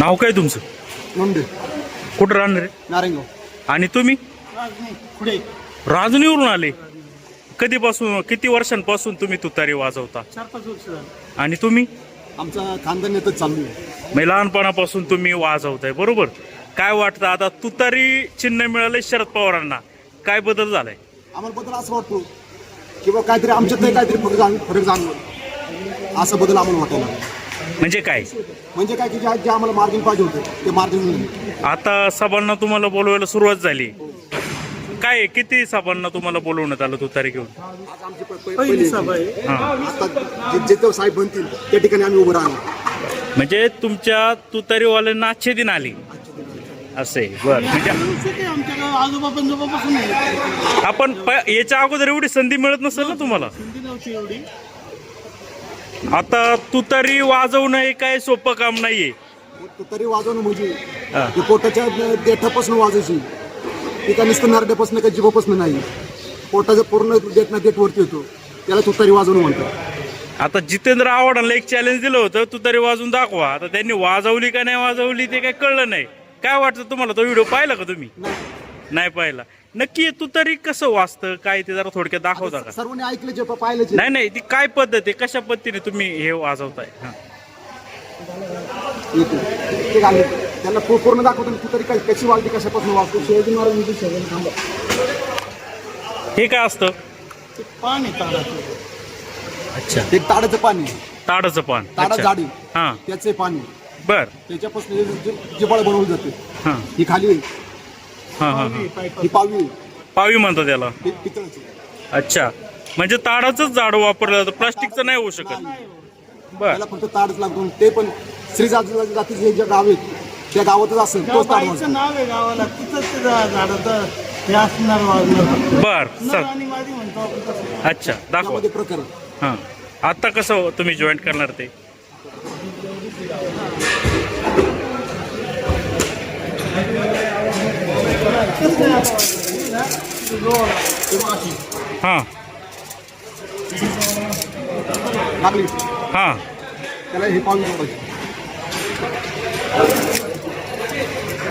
नाव काय तुमचं? नोंदे. कुठं राहणार आहे? नारायणगाव आणि तुम्ही? पुढे राजनीवरून आले. कधीपासून किती वर्षांपासून तुम्ही तुतारी वाजवता? चार पाच वर्ष झालं. आणि तुम्ही? आमचा खानदान येतच चालू आहे. म्हणजे लहानपणापासून तुम्ही वाजवताय बरोबर? काय वाटतं आता तुतारी चिन्ह मिळालंय शरद पवारांना? काय बदल झालाय? आम्हाला बदल असं वाटतो की बा काहीतरी आमच्यात नाही काहीतरी फरक जाण फरक असं बदल आम्हाला वाटायला लागला. म्हणजे काय? म्हणजे काय की ज्या जे आम्हाला मार्जिन पाहिजे होते ते मार्जिन मिळाले आता सभांना तुम्हाला बोलवायला सुरुवात झाली. काय आहे? किती सभांना तुम्हाला बोलवण्यात आलं तुतारी घेऊन आज आमची प- प- पहिली सभा आहे. हा. आता जे- जे ते साहेब बनतील त्या ठिकाणी आम्ही उभं राहणार. म्हणजे तुमच्या तुतारीवाल्यांना आजचे दिन आली. असे बर. म्हणजे आमच्या आजोबा पंजोबापासून आपण प- याच्या अगोदर एवढी संधी मिळत नसेल ना तुम्हाला? हिंदी नव्हती एवढी. आता तुतारी वाजवणं हे काय सोपं काम नाहीये. तरी वाजवणं म्हणजे हा. ते पोटाच्या देठापासून वाजायची. ती काय नुसतं नरड्यापासून काय जिभोपासून नाही. पोटाचं पूर्ण देठ ना देठ वरती होतो. त्याला तुतारी वाजवणं म्हणतात आता जितेंद्र आव्हाडांना एक चॅलेंज दिलं होतं तू तरी वाजून दाखवा. आता त्यांनी वाजवली का नाही वाजवली ते काय कळलं नाही. काय वाटतं तुम्हाला? तो व्हिडिओ पाहिला का तुम्ही? नाही पाहिला. नक्की तू तरी कसं वाचतं? काय ते जरा थोडक्यात दाखवता का सर्वांनी ऐकलं जे पाहिलं जे नाही नाही ती काय पद्धत आहे? कशा पद्धतीने तुम्ही हे वाजवताय? हा. येते. ते. त्यांना पू- पूर्ण दाखवतो तू तरी काय कशी वाजली कशापासून वाजतो शिवाजी महाराजांची शेवट थांबा हे काय असतं? पाणी ताडाचं. अच्छा. एक ताडाचं पाणी ताडाचं पान. ताडा अच्छा. जाडी. हा. त्याचे पाणी बर. त्याच्यापासून हे जे- जिबाळ बनवलं जाते हा. ही खाली हा हा हा. ही पावी पावी म्हणतात त्याला पितळाची. अच्छा. म्हणजे ताडाचंच झाड वापरलं जातं प्लास्टिकचं नाही होऊ शकत. बर. त्याला फक्त ताडच लागतो. ते पण श्री जाती जातीचे गाव आहेत त्या गावातच असेल त्या तोच ताड बाईचं वाजतो. नाव आहे गावाला. तिथंच ते झा- झाडाचं हे असणार वाजणार बर नर चल आणि मादी म्हणतो आपण तसं. अच्छा दाखवा. त्यामध्ये प्रकार हां. आता कसं तुम्ही जॉईन करणार ते? हां. लागली. हां. त्याला हे पावी जोडायची.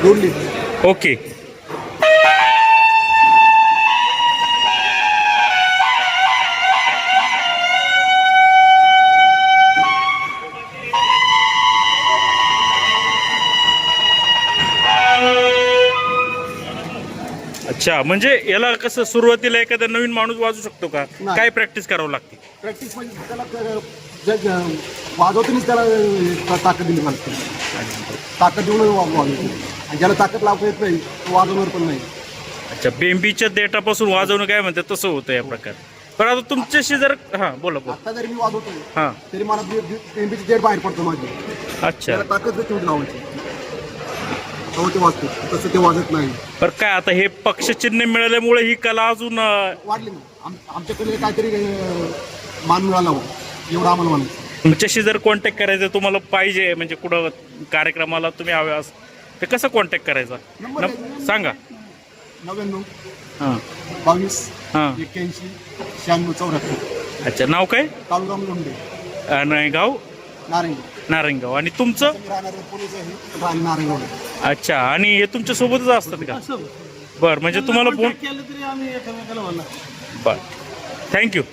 जोडली. ओके. अच्छा म्हणजे याला कसं सुरुवातीला एखादा नवीन माणूस वाजू शकतो का? नाही. काय प्रॅक्टिस करावं लागते? प्रॅक्टिस म्हणजे त्याला क- जे- जे वाजवतानाच त्याला अं, ताकद दिली मला. ताकद देऊन वाजवतो. आणि ज्याला ताकद लावता येत नाही तो वाजवणार पण नाही. अच्छा बेंबीच्या देठापासून वाजवणं काय म्हणतात? तसं होतं या प्रकार. पण आता तुमच्याशी जर हां बोला बोला. आता जरी मी वाजवतोय हां. तरी मला बेंबीची देठ बाहेर पडतो माझी. अच्छा. त्याला ताकद तेवढी लावायची तेव्हा ते वाजतो तसं ते वाजत नाही. बरं काय आता हे पक्षचिन्ह मिळाल्यामुळे ही कला अजून अं, वाढली ना आम आमच्याकडे काहीतरी अं, मान मिळाला हो एवढं आम्हाला म्हणायचं तुमच्याशी जर कॉन्टॅक्ट करायचं तुम्हाला पाहिजे म्हणजे कुठं कार्यक्रमाला तुम्ही हवे अस तर कसं कॉन्टॅक्ट करायचा? नंबर नम- आहे. सांगा. नव्याण्णव हां. बावीस हां. एक्क्याऐंशी शहाण्णव चौऱ्याहत्तर. अच्छा नाव काय? काळूराम लोंढे. नाही, गाव नारायणगाव आणि तुमचं? अच्छा. आणि हे तुमच्या सोबतच असतात का? बरं म्हणजे तुम्हाला फोन केलं तरी आम्ही एकमेकाला म्हणणार. बरं. थँक्यू